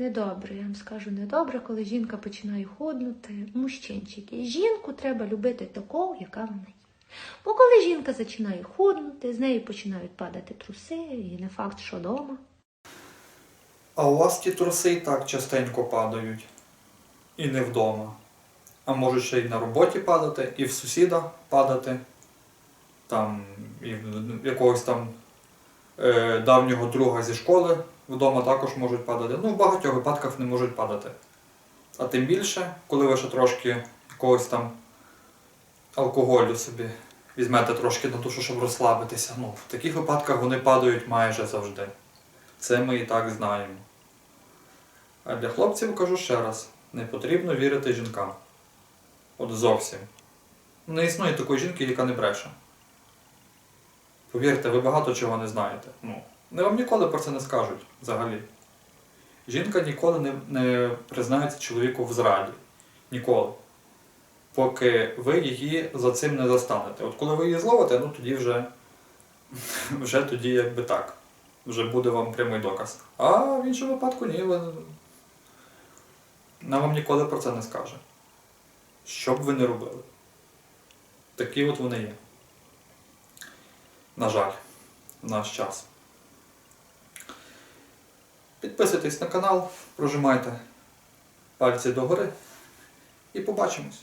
Недобре, я вам скажу, недобре, коли жінка починає худнути. Мужчинчики. Жінку треба любити такою, яка вона є. Бо коли жінка починає худнути, з неї починають падати труси, і не факт, що вдома. А у вас ті труси і так частенько падають. І не вдома. А можуть ще й на роботі падати, і в сусіда падати. Там, і в якогось там е, давнього друга зі школи вдома також можуть падати. Ну, в багатьох випадках не можуть падати. А тим більше, коли ви ще трошки якогось там алкоголю собі візьмете трошки на душу, щоб розслабитися. Ну, в таких випадках вони падають майже завжди. Це ми і так знаємо. А для хлопців кажу ще раз: не потрібно вірити жінкам. От зовсім. Не існує такої жінки, яка не бреше. Повірте, ви багато чого не знаєте. Ну, не вам ніколи про це не скажуть взагалі. Жінка ніколи не, не признається чоловіку в зраді. Ніколи. Поки ви її за цим не застанете. От коли ви її зловите, ну тоді вже, вже тоді якби так. Вже буде вам прямий доказ. А в іншому випадку ні, вона вам ніколи про це не скаже. Що б ви не робили. Такі от вони є. На жаль, в наш час. Підписуйтесь на канал, прожимайте пальці догори і побачимось.